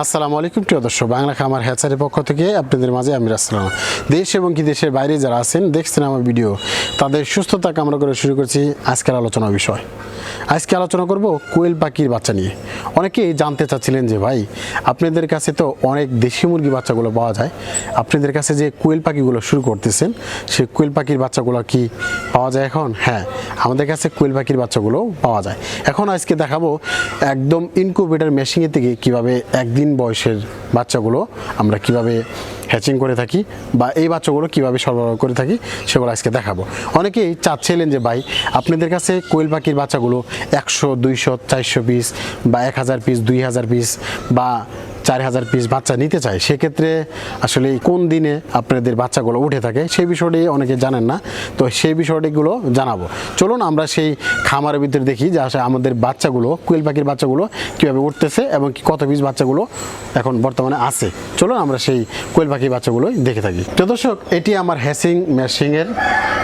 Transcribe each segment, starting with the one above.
আসসালামু আলাইকুম, প্রিয় দর্শক, বাংলা খামার হ্যাচারের পক্ষ থেকে আপনাদের মাঝে আমি আসসালাম দেশ এবং কি দেশের বাইরে যারা আছেন, দেখছেন আমার ভিডিও, তাদের সুস্থতা কামনা করে শুরু করছি আজকের আলোচনা বিষয়। আজকে আলোচনা করব কোয়েল পাখির বাচ্চা নিয়ে। অনেকেই জানতে চাচ্ছিলেন যে, ভাই, আপনাদের কাছে তো অনেক দেশি মুরগি বাচ্চাগুলো পাওয়া যায়। আপনাদের কাছে যে কোয়েল পাখিগুলো শুরু করতেছেন, সেই কোয়েল পাখির বাচ্চাগুলো কি পাওয়া যায় এখন? হ্যাঁ আমাদের কাছে কোয়েল পাখির বাচ্চাগুলো পাওয়া যায়। এখন আজকে দেখাবো একদম ইনকুবেটার মেশিনের থেকে কীভাবে একদিন বয়সের বাচ্চাগুলো আমরা কীভাবে হ্যাচিং করে থাকি বা এই বাচ্চাগুলো কীভাবে সরবরাহ করে থাকি সেগুলো আজকে দেখাবো। অনেকেই চাচ্ছিলেন যে, ভাই, আপনাদের কাছে কোয়েল পাখির বাচ্চাগুলো একশো, দুইশো, চারশো পিস বা এক হাজার পিস দুই হাজার পিস বা চার হাজার পিস বাচ্চা নিতে চায়, সেক্ষেত্রে আসলে কোন দিনে আপনাদের বাচ্চাগুলো উঠে থাকে সেই বিষয়টি অনেকে জানেন না। তো সেই বিষয়টিগুলো জানাব। চলুন আমরা সেই খামারের ভিতরে দেখি যে আসলে আমাদের বাচ্চাগুলো কোয়েল পাখির বাচ্চাগুলো কীভাবে উঠতেছে এবং কত পিস বাচ্চাগুলো এখন বর্তমানে আছে। চলুন আমরা সেই কোয়েল পাখির বাচ্চাগুলো দেখে থাকি। তো দর্শক, এটি আমার হ্যাচিং মেশিংয়ের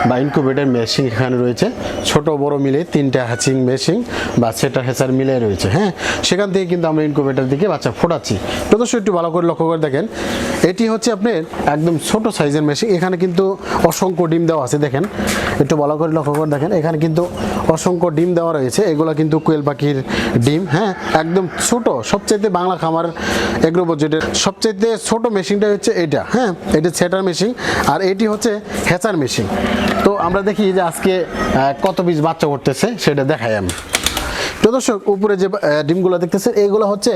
বা ইনকুবেটার মেশিং এখানে রয়েছে। ছোট, বড় মিলে তিনটা হ্যাচিং মেশিং বা সেটা হ্যাচার মিলে রয়েছে হ্যাঁ? সেখান থেকে কিন্তু আমরা ইনকুবেটার দিকে বাচ্চা ফোটাচ্ছি। তো দর্শক একটু ভালো করে লক্ষ্য করে দেখেন। এটি হচ্ছে আপনার একদম ছোট সাইজের মেশিন এখানে কিন্তু অসংখ্য ডিম দেওয়া আছে, দেখেন। একটু ভালো করে লক্ষ্য করে দেখেন। এখানে কিন্তু অসংখ্য ডিম দেওয়া রয়েছে। এগুলো কিন্তু কোয়েল পাখির ডিম হ্যাঁ? একদম ছোট, সবচাইতে বাংলা খামার এগ্রো বাজেটের সবচাইতে ছোট মেশিনটা হচ্ছে এটা হ্যাঁ? এটা সেটার মেশিন আর এটি হচ্ছে হেচার মেশিন তো আমরা দেখি যে আজকে কত পিস বাচ্চা করতেছে সেটা দেখাই আমি। তো দর্শক, উপরে যে ডিমগুলো দেখতেছেন এইগুলো হচ্ছে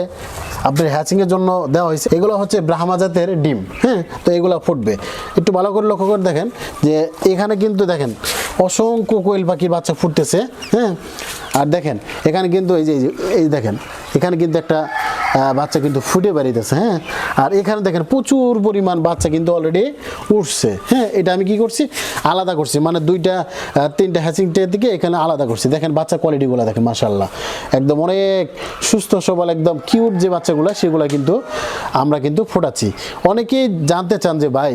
আপনার হ্যাচিংয়ের জন্য দেওয়া হয়েছে। এগুলো হচ্ছে ব্রাহ্মা জাতের ডিম হ্যাঁ? তো এগুলো ফুটবে। একটু ভালো করে লক্ষ্য করে দেখেন যে, এখানে কিন্তু দেখেন অসংখ্য কোয়েল পাখির বাচ্চা ফুটতেছে হ্যাঁ? আর দেখেন, এখানে কিন্তু এই যে, এই দেখেন, এখানে কিন্তু একটা বাচ্চা কিন্তু ফুটে বেরিয়েছে হ্যাঁ? আর এখানে দেখেন প্রচুর পরিমাণ বাচ্চা কিন্তু অলরেডি উঠছে হ্যাঁ? এটা আমি কি করছি? আলাদা করছি মানে দুইটা তিনটা হ্যাচিংটের দিকে এখানে আলাদা করছি। দেখেন বাচ্চা কোয়ালিটিগুলো দেখেন মাসাল্লাহ একদম অনেক সুস্থ সবল, একদম কিউট যে বাচ্চাগুলো, সেগুলো কিন্তু আমরা কিন্তু ফোটাচ্ছি। অনেকেই জানতে চান যে, ভাই,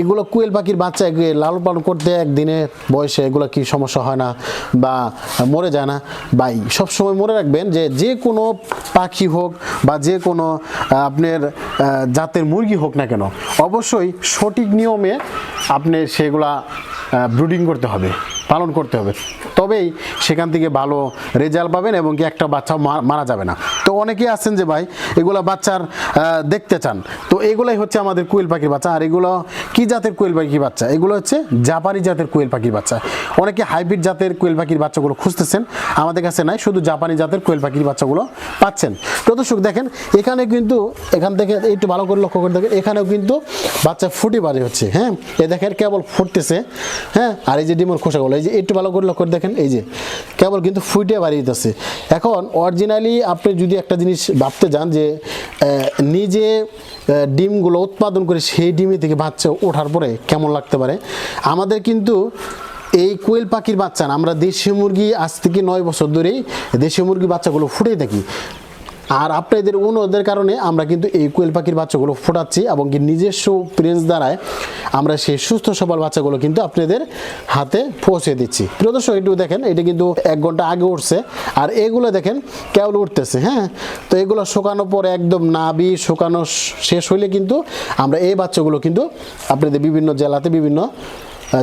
এগুলো কুয়েল পাখির বাচ্চা লালন পালন করতে একদিনে বয়সে এগুলো কি সমস্যা হয় না বা মরে যায় না? ভাই, সবসময় মনে রাখবেন যে যে কোনো পাখি হোক বা যে কোনো আপনার জাতের মুরগি হোক না কেন, অবশ্যই সঠিক নিয়মে আপনি সেগুলা ব্রুডিং করতে হবে, পালন করতে হবে। তবেই সেখান থেকে ভালো রেজাল্ট পাবেন এবং কি একটা বাচ্চা মারা যাবে না। অনেকেই আছেন যে ভাই, এগুলো বাচ্চার দেখতে চান। তো এগুলাই হচ্ছে আমাদের কোয়েল পাখির বাচ্চা। আর এগুলো কি জাতের কোয়েল পাখির বাচ্চা? এগুলো হচ্ছে জাপানি জাতের কোয়েল পাখির বাচ্চা। অনেকে হাইব্রিড জাতের কোয়েল পাখির বাচ্চাগুলো খুঁজতেছেন। আমাদের কাছে নাই, শুধু জাপানি জাতের কোয়েল পাখির বাচ্চাগুলো পাচ্ছেন। তো দর্শক দেখেন, এখানে কিন্তু, এখান থেকে একটু ভালো করে লক্ষ্য করে দেখেন, এখানেও কিন্তু বাচ্চা ফুটে বাড়ি হচ্ছে হ্যাঁ? এ দেখেন কেবল ফুটতেছে হ্যাঁ? আর এই যে ডিমের খোসাগুলো, এই যে একটু ভালো করে লক্ষ্য করে দেখেন, এই যে কেবল কিন্তু ফুটে বাড়িতেছে এখন অরিজিনালি আপনি যদি একটা জিনিস ভাবতে যান যে নিজে ডিমগুলো উৎপাদন করে সেই ডিমে থেকে বাচ্চা ওঠার পরে কেমন লাগতে পারে? আমাদের কিন্তু এই কোয়েল পাখির বাচ্চা আমরা দেশি মুরগি আজ থেকে নয় বছর ধরেই দেশি মুরগি বাচ্চাগুলো ফুটেই থাকি। আর আপনাদের অনুরোধের কারণে আমরা কিন্তু এই কোয়েল পাখির বাচ্চাগুলো ফোটাচ্ছি এবং কি নিজস্ব প্রিন্স দ্বারায় আমরা সেই সুস্থ সবল বাচ্চাগুলো কিন্তু আপনাদের হাতে পৌঁছে দিচ্ছি। প্রিয় দর্শক, একটু দেখেন, এটা কিন্তু এক ঘণ্টা আগে উঠছে আর এগুলো দেখেন কেবল উঠতেছে হ্যাঁ? তো এগুলো শুকানোর পরে একদম নাবি শুকানো শেষ হইলে কিন্তু আমরা এই বাচ্চাগুলো কিন্তু আপনাদের বিভিন্ন জেলাতে বিভিন্ন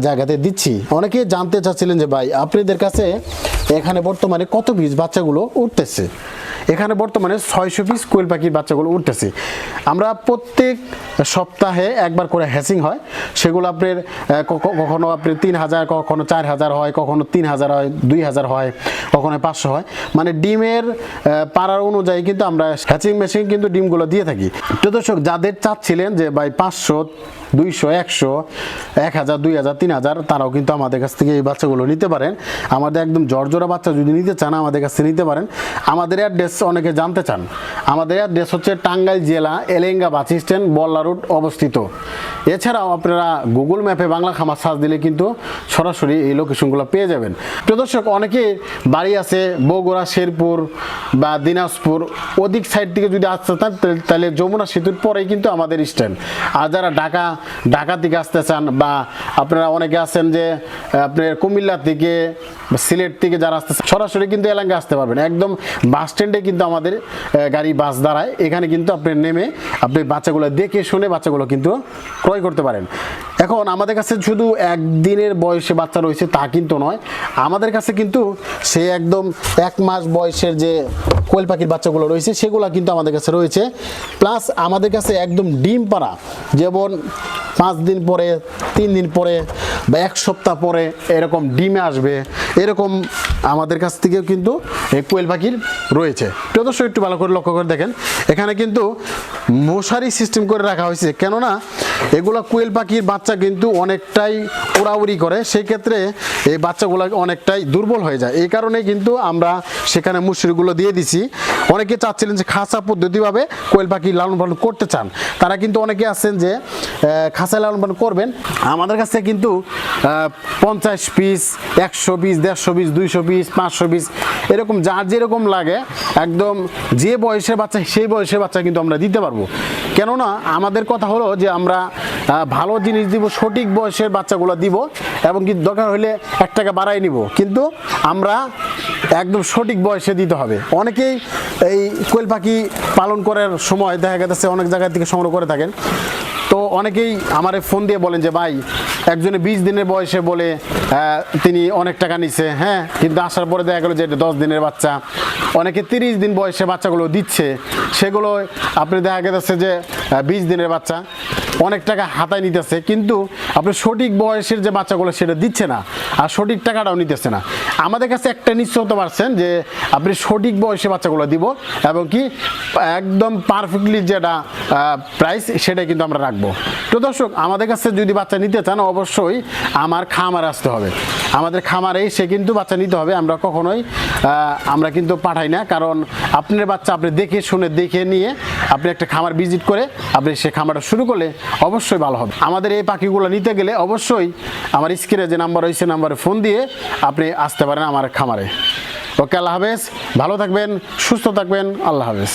জায়গাতে দিচ্ছি। অনেকে জানতে চাচ্ছিলেন যে, ভাই, আপনাদের কাছে এখানে বর্তমানে কত পিস বাচ্চাগুলো উঠতেছে? এখানে বর্তমানে ছয়শো পিস কোয়েল পাখির বাচ্চাগুলো উঠতেছে। আমরা প্রত্যেক সপ্তাহে একবার করে হ্যাচিং হয়। সেগুলো আপনার কখনো আপনার তিন হাজার, কখনো চার হাজার হয়, কখনো তিন হাজার হয়, দুই হাজার হয়, কখনো পাঁচশো হয়। মানে ডিমের পাড়ার অনুযায়ী কিন্তু আমরা হ্যাচিং মেশিন কিন্তু ডিমগুলো দিয়ে থাকি। তো দর্শক, যাদের চাচ্ছিলেন যে, ভাই, পাঁচশো, দুইশো, একশো, এক হাজার, দুই হাজার তিন হাজার, তারাও কিন্তু আমাদের কাছ থেকে এই বাচ্চাগুলো নিতে পারেন। আমাদের একদম জর্জরা বাচ্চা যদি নিতে চান, আমাদের কাছ থেকে নিতে পারেন। আমাদের অ্যাড্রেস অনেকে জানতে চান। আমাদের অ্যাড্রেস হচ্ছে টাঙ্গাইল জেলা, Elenga bus stand, Balla road অবস্থিত। এছাড়াও আপনারা গুগল ম্যাপে বাংলা খামার সার্চ দিলে কিন্তু সরাসরি এই লোকেশনগুলো পেয়ে যাবেন। প্রিয় দর্শক, অনেকে বাড়ি আছে বগুড়া, শেরপুর বা দিনাজপুর, ওদিক সাইড থেকে যদি আসতে চান, তাহলে- যমুনা সেতুর পরেই কিন্তু আমাদের স্ট্যান্ড। আর যারা ঢাকা ঢাকা থেকে আসতে চান বা আপনারা আপনারা অনেকে আছেন যে আপনার কুমিল্লা থেকে সিলেট থেকে যারা আসতে সরাসরি কিন্তু এলাঙ্গে আসতে পারবেন। একদম বাস স্ট্যান্ডে কিন্তু আমাদের গাড়ি, বাস দাঁড়ায়। এখানে কিন্তু আপনি নেমে আপনি বাচ্চাগুলো দেখে শুনে বাচ্চাগুলো কিন্তু ক্রয় করতে পারেন। এখন আমাদের কাছে শুধু একদিনের বয়সে বাচ্চা রয়েছে তা কিন্তু নয়। আমাদের কাছে কিন্তু সে একদম এক মাস বয়সের যে কোয়েল পাখির বাচ্চাগুলো রয়েছে, সেগুলো কিন্তু আমাদের কাছে রয়েছে। প্লাস আমাদের কাছে একদম ডিম পাড়া, যেমন পাঁচ দিন পরে, তিন দিন পরে বা এক সপ্তাহ পরে এরকম ডিমে আসবে। এরকম আমাদের কাছ থেকেও কিন্তু এই কোয়েল পাখির রয়েছে। প্রিয় দর্শক, একটু ভালো করে লক্ষ্য করে দেখেন। এখানে কিন্তু মশারি সিস্টেম করে রাখা হয়েছে। কেননা, এগুলো কোয়েল পাখির বাচ্চা কিন্তু অনেকটাই উড়াউড়ি করে। সেই ক্ষেত্রে এই বাচ্চাগুলো অনেকটাই দুর্বল হয়ে যায়। এই কারণে কিন্তু আমরা সেখানে মুসুরিগুলো দিয়ে দিছি। অনেকে চাচ্ছিলেন যে খাঁচা পদ্ধতিভাবে কোয়েল পাখি লালন পালন করতে চান। তারা কিন্তু অনেকে আছেন যে খাঁচায় লালন পালন করবেন। আমাদের কাছে কিন্তু পঞ্চাশ পিস একশো পিস দেড়শো পিস দুইশো পিস পাঁচশো পিস এরকম যার যেরকম লাগে, একদম যে বয়সের বাচ্চা, সেই বয়সের বাচ্চা কিন্তু আমরা দিতে পারব। কেননা আমাদের কথা হলো যে আমরা ভালো জিনিস দিব, সঠিক বয়সের বাচ্চাগুলো দিব, এবং কি দরকার হলে এক টাকা বাড়াই নিব। কিন্তু আমরা একদম সঠিক বয়সে দিতে হবে। অনেকেই এই কোয়েল পাখি পালন করার সময় দেখা গেছে, অনেক জায়গা থেকে সংগ্রহ করে থাকেন। তো অনেকেই আমারে ফোন দিয়ে বলেন যে, ভাই, একজনে বিশ দিনের বয়সে বলে তিনি অনেক টাকা নিছে। হ্যাঁ কিন্তু আসার পরে দেখা গেল যে, এটা দশ দিনের বাচ্চা। অনেকে তিরিশ দিন বয়সে বাচ্চাগুলো দিচ্ছে। সেগুলো, আপনি দেখা গেছে যে বিশ দিনের বাচ্চা। অনেক টাকা হাতায় নিতেছে, কিন্তু আপনি সঠিক বয়সের যে বাচ্চাগুলো সেটা দিচ্ছে না, আর সঠিক টাকাটাও নিতেছে না। আমাদের কাছে একটা নিশ্চয় হতে পারছেন যে আপনি সঠিক বয়সে বাচ্চাগুলো দিব এবং কি, একদম পারফেক্টলি যেটা প্রাইস সেটাই কিন্তু আমরা রাখব। তো দর্শক, আমাদের কাছে যদি বাচ্চা নিতে চান, অবশ্যই আমার খামার আসতে হবে। আমাদের খামারেই সে কিন্তু বাচ্চা নিতে হবে। আমরা কখনোই আমরা কিন্তু পাঠাই না, কারণ আপনার বাচ্চা আপনি দেখে শুনে দেখে নিয়ে আপনি একটা খামার ভিজিট করে আপনি সে খামারটা শুরু করলে অবশ্যই ভালো হবে। আমাদের এই পাখিগুলো নিতে গেলে অবশ্যই আমার স্ক্রিনে যে নাম্বার রয়েছে, নাম্বারে ফোন দিয়ে আপনি আসতে পারেন আমার খামারে। ওকে, আল্লাহ হাফেজ। ভালো থাকবেন, সুস্থ থাকবেন, আল্লাহ হাফেজ।